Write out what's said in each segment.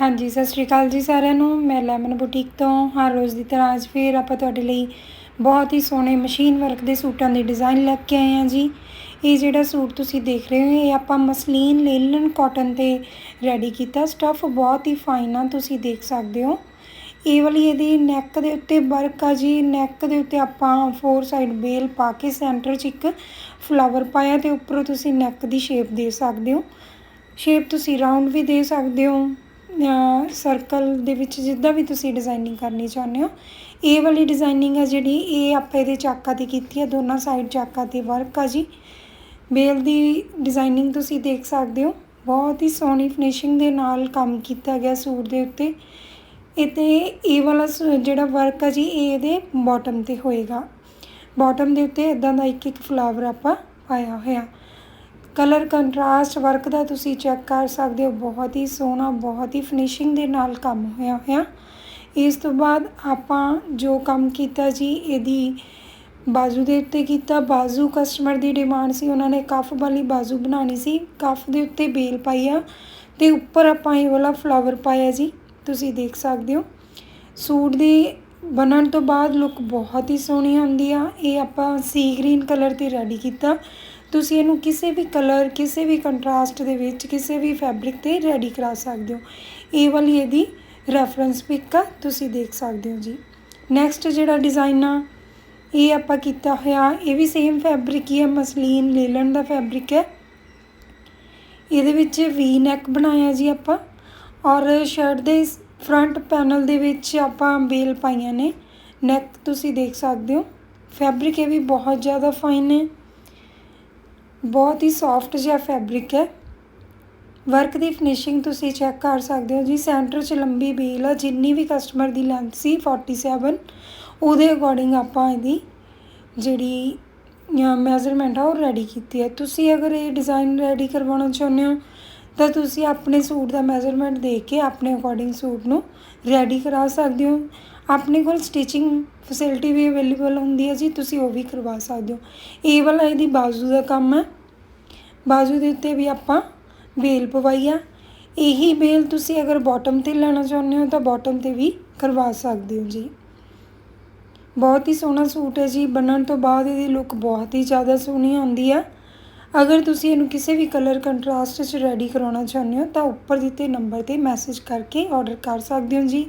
ਹਾਂਜੀ, ਸਤਿ ਸ਼੍ਰੀ ਅਕਾਲ ਜੀ ਸਾਰਿਆਂ ਨੂੰ। ਮੈਂ ਲੈਮਨ ਬੁਟੀਕ ਤੋਂ, ਹਰ ਰੋਜ਼ ਦੀ ਤਰ੍ਹਾਂ ਅੱਜ ਫਿਰ ਆਪਾਂ ਤੁਹਾਡੇ ਲਈ ਬਹੁਤ ਹੀ ਸੋਹਣੇ ਮਸ਼ੀਨ ਵਰਕ ਦੇ ਸੂਟਾਂ ਦੇ ਡਿਜ਼ਾਈਨ ਲੈ ਕੇ ਆਏ ਹਾਂ ਜੀ। ਇਹ ਜਿਹੜਾ ਸੂਟ ਤੁਸੀਂ ਦੇਖ ਰਹੇ ਹੋ, ਇਹ ਆਪਾਂ ਮਸਲੀਨ ਲੇਲਨ ਕਾਟਨ ਤੇ ਰੈਡੀ ਕੀਤਾ। ਸਟੱਫ ਬਹੁਤ ਹੀ ਫਾਈਨ ਆ, ਤੁਸੀਂ ਦੇਖ ਸਕਦੇ ਹੋ। ਇਹ ਵਾਲੀ ਇਹਦੀ ਨੈਕ ਦੇ ਉੱਤੇ ਵਰਕ ਆ ਜੀ। ਨੈਕ ਦੇ ਉੱਤੇ ਆਪਾਂ ਫੋਰ ਸਾਈਡ ਬੇਲ ਪਾ ਕੇ ਸੈਂਟਰ 'ਚ ਇੱਕ ਫਲਾਵਰ ਪਾਇਆ ਤੇ ਉੱਪਰੋਂ ਤੁਸੀਂ ਨੈਕ ਦੀ ਸ਼ੇਪ ਦੇ ਸਕਦੇ ਹੋ। ਸ਼ੇਪ ਤੁਸੀਂ ਰਾਉਂਡ ਵੀ ਦੇ ਸਕਦੇ ਹੋ। ਸਰਕਲ ਦੇ ਵਿੱਚ ਜਿੱਦਾਂ ਵੀ ਤੁਸੀਂ ਡਿਜ਼ਾਈਨਿੰਗ ਕਰਨੀ ਚਾਹੁੰਦੇ ਹੋ, ਇਹ ਵਾਲੀ ਡਿਜ਼ਾਈਨਿੰਗ ਆ ਜਿਹੜੀ, ਇਹ ਆਪਾਂ ਇਹਦੇ ਚਾਕਾਂ ਤੇ ਕੀਤੀ ਹੈ ਦੋਨਾਂ ਸਾਈਡ ਚਾਕਾਂ ਤੇ ਵਰਕ ਆ ਜੀ। ਬੇਲ ਦੀ ਡਿਜ਼ਾਈਨਿੰਗ ਤੁਸੀਂ ਦੇਖ ਸਕਦੇ ਹੋ, ਬਹੁਤ ਹੀ ਸੋਹਣੀ ਫਿਨਿਸ਼ਿੰਗ ਦੇ ਨਾਲ ਕੰਮ ਕੀਤਾ ਗਿਆ ਸੂਟ ਦੇ ਉੱਤੇ। ਇਤੇ ਇਹ ਵਾਲਾ ਸ- ਜਿਹੜਾ ਵਰਕ ਆ ਜੀ, ਇਹ ਇਹਦੇ ਬਾਟਮ ਤੇ ਹੋਏਗਾ। ਬਾਟਮ ਦੇ ਉੱਤੇ ਇਦਾਂ ਦਾ ਇੱਕ ਇੱਕ ਫਲਾਵਰ ਆਪਾਂ ਪਾਇਆ ਹੋਇਆ। ਕਲਰ ਕੰਟਰਾਸਟ ਵਰਕ ਦਾ ਤੁਸੀਂ ਚੈੱਕ ਕਰ ਸਕਦੇ ਹੋ। ਬਹੁਤ ਹੀ ਸੋਹਣਾ, ਬਹੁਤ ਹੀ ਫਿਨਿਸ਼ਿੰਗ ਦੇ ਨਾਲ ਕੰਮ ਹੋਇਆ ਹੋਇਆ। ਇਸ ਤੋਂ ਬਾਅਦ ਆਪਾਂ ਜੋ ਕੰਮ ਕੀਤਾ ਜੀ, ਇਹਦੀ ਬਾਜ਼ੂ ਦੇ ਉੱਤੇ ਕੀਤਾ। ਬਾਜ਼ੂ ਕਸਟਮਰ ਦੀ ਡਿਮਾਂਡ ਸੀ, ਉਹਨਾਂ ਨੇ ਕਫ ਵਾਲੀ ਬਾਜ਼ੂ ਬਣਾਉਣੀ ਸੀ। ਕਫ ਦੇ ਉੱਤੇ ਬੇਲ ਪਾਈ ਆ ਤੇ ਉੱਪਰ ਆਪਾਂ ਇਹ ਵਾਲਾ ਫਲਾਵਰ ਪਾਇਆ ਜੀ, ਤੁਸੀਂ ਦੇਖ ਸਕਦੇ ਹੋ। ਸੂਟ ਦੀ ਬਣਨ ਤੋਂ ਬਾਅਦ ਲੁੱਕ ਬਹੁਤ ਹੀ ਸੋਹਣੀ ਹੁੰਦੀ ਆ। ਇਹ ਆਪਾਂ ਸੀ ਗ੍ਰੀਨ ਕਲਰ ਤੇ ਰੈਡੀ ਕੀਤਾ। ਤੁਸੀਂ ਇਹਨੂੰ ਕਿਸੇ ਵੀ ਕਲਰ ਕਿਸੇ ਵੀ ਕੰਟਰਾਸਟ ਦੇ ਵਿੱਚ, ਕਿਸੇ ਵੀ ਫੈਬਰਿਕ ਤੇ ਰੈਡੀ ਕਰਾ ਸਕਦੇ ਹੋ। ਇਹ ਵਾਲੀ ਇਹਦੀ ਰੈਫਰੈਂਸ ਪਿਕ ਆ, ਤੁਸੀਂ ਦੇਖ ਸਕਦੇ ਹੋ ਜੀ। ਨੈਕਸਟ ਜਿਹੜਾ ਡਿਜ਼ਾਈਨ ਆ, ਇਹ ਆਪਾਂ ਕੀਤਾ ਹੋਇਆ, ਇਹ ਵੀ ਸੇਮ ਫੈਬਰਿਕ ਹੀ ਹੈ ਮਸਲੀਨ ਲੇਲਨ ਦਾ ਫੈਬਰਿਕ ਹੈ। ਇਹਦੇ ਵਿੱਚ ਵੀ ਨੈਕ ਬਣਾਇਆ ਜੀ ਆਪਾਂ। ਔਰ ਸ਼ਰਟ ਦੇ ਫਰੰਟ ਪੈਨਲ ਦੇ ਵਿੱਚ ਆਪਾਂ ਬੇਲ ਪਾਈਆਂ ਨੇ। ਨੈਕ ਤੁਸੀਂ ਦੇਖ ਸਕਦੇ ਹੋ। ਫੈਬਰਿਕ ਇਹ ਵੀ ਬਹੁਤ ਜ਼ਿਆਦਾ ਫਾਈਨ ਹੈ ਬਹੁਤ ਹੀ ਸੌਫਟ ਜਿਹਾ ਫੈਬਰਿਕ ਹੈ। ਵਰਕ ਦੀ ਫਿਨਿਸ਼ਿੰਗ ਤੁਸੀਂ ਚੈੱਕ ਕਰ ਸਕਦੇ ਹੋ ਜੀ। ਸੈਂਟਰ 'ਚ ਲੰਬੀ ਬੇਲ ਆ, ਜਿੰਨੀ ਵੀ ਕਸਟਮਰ ਦੀ ਲੈਂਥ ਸੀ 47 ਉਹਦੇ ਅਕੋਰਡਿੰਗ ਆਪਾਂ ਇਹਦੀ ਜਿਹੜੀ ਮੈਜ਼ਰਮੈਂਟ ਆ, ਉਹ ਰੈਡੀ ਕੀਤੀ ਹੈ। ਤੁਸੀਂ ਅਗਰ ਇਹ ਡਿਜ਼ਾਈਨ ਰੈਡੀ ਕਰਵਾਉਣਾ ਚਾਹੁੰਦੇ ਹੋ ਤਾਂ ਤੁਸੀਂ ਆਪਣੇ ਸੂਟ ਦਾ ਮੈਜ਼ਰਮੈਂਟ ਦੇਖ ਕੇ ਆਪਣੇ ਅਕੋਰਡਿੰਗ ਸੂਟ ਨੂੰ ਰੈਡੀ ਕਰਾ ਸਕਦੇ ਹੋ। ਆਪਣੇ ਕੋਲ ਸਟਿਚਿੰਗ ਫੈਸਿਲਿਟੀ ਵੀ ਅਵੇਲੇਬਲ ਹੁੰਦੀ ਹੈ ਜੀ, ਤੁਸੀਂ ਉਹ ਵੀ ਕਰਵਾ ਸਕਦੇ ਹੋ। ਇਹ ਵਾਲਾ ਇਹਦੀ ਬਾਜ਼ੂ ਦਾ ਕੰਮ ਹੈ। ਬਾਜ਼ੂ ਦੇ ਉੱਤੇ ਵੀ ਆਪਾਂ ਬੇਲ ਪਵਾਈ ਆ। ਇਹੀ ਬੇਲ ਤੁਸੀਂ ਅਗਰ ਬਾਟਮ ਤੇ ਲੈਣਾ ਚਾਹੁੰਦੇ ਹੋ ਤਾਂ ਬਾਟਮ ਤੇ ਵੀ ਕਰਵਾ ਸਕਦੇ ਹੋ ਜੀ। ਬਹੁਤ ਹੀ ਸੋਹਣਾ ਸੂਟ ਹੈ ਜੀ। ਬਣਨ ਤੋਂ ਬਾਅਦ ਇਹਦੀ ਲੁੱਕ ਬਹੁਤ ਹੀ ਜ਼ਿਆਦਾ ਸੋਹਣੀ ਆਉਂਦੀ ਆ। ਅਗਰ ਤੁਸੀਂ ਇਹਨੂੰ ਕਿਸੇ ਵੀ ਕਲਰ ਕੰਟਰਾਸਟ 'ਚ ਰੈਡੀ ਕਰਾਉਣਾ ਚਾਹੁੰਦੇ ਹੋ, ਤਾਂ ਉੱਪਰ ਦਿੱਤੇ ਨੰਬਰ ਤੇ ਮੈਸੇਜ ਕਰਕੇ ਆਰਡਰ ਕਰ ਸਕਦੇ ਹੋ ਜੀ।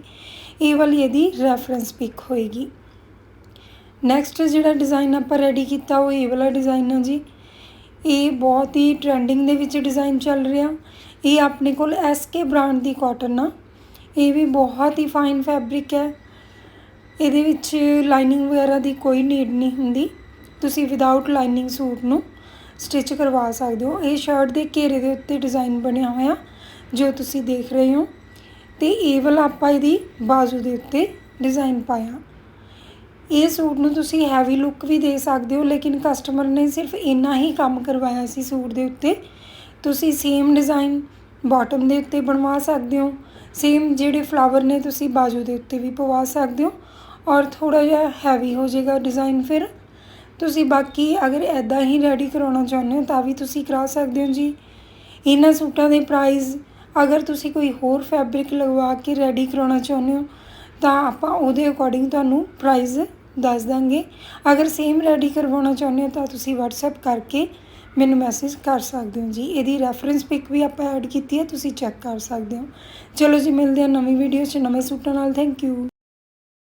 ਇਹ ਵਾਲੀ ਇਹਦੀ ਰੈਫਰੈਂਸ ਪਿਕ ਹੋਏਗੀ। ਨੈਕਸਟ ਜਿਹੜਾ ਡਿਜ਼ਾਈਨ ਆਪਾਂ ਰੈਡੀ ਕੀਤਾ, ਉਹ ਇਹ ਵਾਲਾ ਡਿਜ਼ਾਈਨ ਹੈ ਜੀ। ਇਹ ਬਹੁਤ ਹੀ ਟ੍ਰੈਂਡਿੰਗ ਦੇ ਵਿੱਚ ਡਿਜ਼ਾਈਨ ਚੱਲ ਰਿਹਾ। ਇਹ ਆਪਣੇ ਕੋਲ ਐਸਕੇ ਬ੍ਰਾਂਡ ਦੀ ਕਾਟਨ ਆ। ਇਹ ਵੀ ਬਹੁਤ ਹੀ ਫਾਈਨ ਫੈਬਰਿਕ ਹੈ। ਇਹਦੇ ਵਿੱਚ ਲਾਈਨਿੰਗ ਵਗੈਰਾ ਦੀ ਕੋਈ ਨੀਡ ਨਹੀਂ ਹੁੰਦੀ। ਤੁਸੀਂ ਵਿਦਆਊਟ ਲਾਈਨਿੰਗ ਸੂਟ ਨੂੰ ਸਟਿਚ ਕਰਵਾ ਸਕਦੇ ਹੋ। ਇਹ ਸ਼ਰਟ ਦੇ ਘੇਰੇ ਦੇ ਉੱਤੇ ਡਿਜ਼ਾਈਨ ਬਣਿਆ ਹੋਇਆ, ਜੋ ਤੁਸੀਂ ਦੇਖ ਰਹੇ ਹੋ। ਤੇ ਇਹ ਵਾਲਾ ਆਪਾਂ ਇਹਦੀ ਬਾਜ਼ੂ ਦੇ ਉੱਤੇ ਡਿਜ਼ਾਈਨ ਪਾਇਆ। ਇਹ ਸੂਟ ਨੂੰ ਤੁਸੀਂ ਹੈਵੀ ਲੁੱਕ ਵੀ ਦੇ ਸਕਦੇ ਹੋ, ਲੇਕਿਨ ਕਸਟਮਰ ਨੇ ਸਿਰਫ ਇੰਨਾ ਹੀ ਕੰਮ ਕਰਵਾਇਆ ਸੀ ਸੂਟ ਦੇ ਉੱਤੇ। ਤੁਸੀਂ ਸੇਮ ਡਿਜ਼ਾਈਨ ਬਾਟਮ ਦੇ ਉੱਤੇ ਬਣਵਾ ਸਕਦੇ ਹੋ। ਸੇਮ ਜਿਹੜੇ ਫਲਾਵਰ ਨੇ, ਤੁਸੀਂ ਬਾਜੂ ਦੇ ਉੱਤੇ ਵੀ ਪਵਾ ਸਕਦੇ ਹੋ। ਔਰ ਥੋੜਾ ਜਿਹਾ ਹੈਵੀ ਹੋ ਜਾਏਗਾ ਡਿਜ਼ਾਈਨ ਫਿਰ। ਤੁਸੀਂ ਬਾਕੀ ਅਗਰ ਐਦਾਂ ਹੀ ਰੈਡੀ ਕਰਾਉਣਾ ਚਾਹੁੰਦੇ ਹੋ, ਤਾਂ ਵੀ ਤੁਸੀਂ ਕਰਾ ਸਕਦੇ ਹੋ ਜੀ। ਇਹਨਾਂ ਸੂਟਾਂ ਦੇ ਪ੍ਰਾਈਸ ਅਗਰ ਤੁਸੀਂ ਕੋਈ ਹੋਰ ਫੈਬਰਿਕ ਲਗਵਾ ਕੇ ਰੈਡੀ ਕਰਾਉਣਾ ਚਾਹੁੰਦੇ ਹੋ, ਤਾਂ ਆਪਾਂ ਉਹਦੇ ਅਕੋਰਡਿੰਗ ਤੁਹਾਨੂੰ ਪ੍ਰਾਈਸ ਦੱਸ ਦਾਂਗੇ। ਅਗਰ ਸੇਮ ਰੈਡੀ ਕਰਵਾਉਣਾ ਚਾਹੁੰਦੇ ਹੋ, ਤਾਂ ਤੁਸੀਂ WhatsApp ਕਰਕੇ ਮੈਨੂੰ ਮੈਸੇਜ ਕਰ ਸਕਦੇ ਹੋ ਜੀ। ਇਹਦੀ ਰੈਫਰੈਂਸ ਪਿਕ ਵੀ ਆਪਾਂ ਐਡ ਕੀਤੀ ਹੈ, ਤੁਸੀਂ ਚੈੱਕ ਕਰ ਸਕਦੇ ਹੋ। ਚਲੋ ਜੀ, ਮਿਲਦੇ ਹਾਂ ਨਵੀਂ ਵੀਡੀਓ 'ਚ। ਨਵੇਂ ਸੂਟਾਂ ਨਾਲ ਥੈਂਕ ਯੂ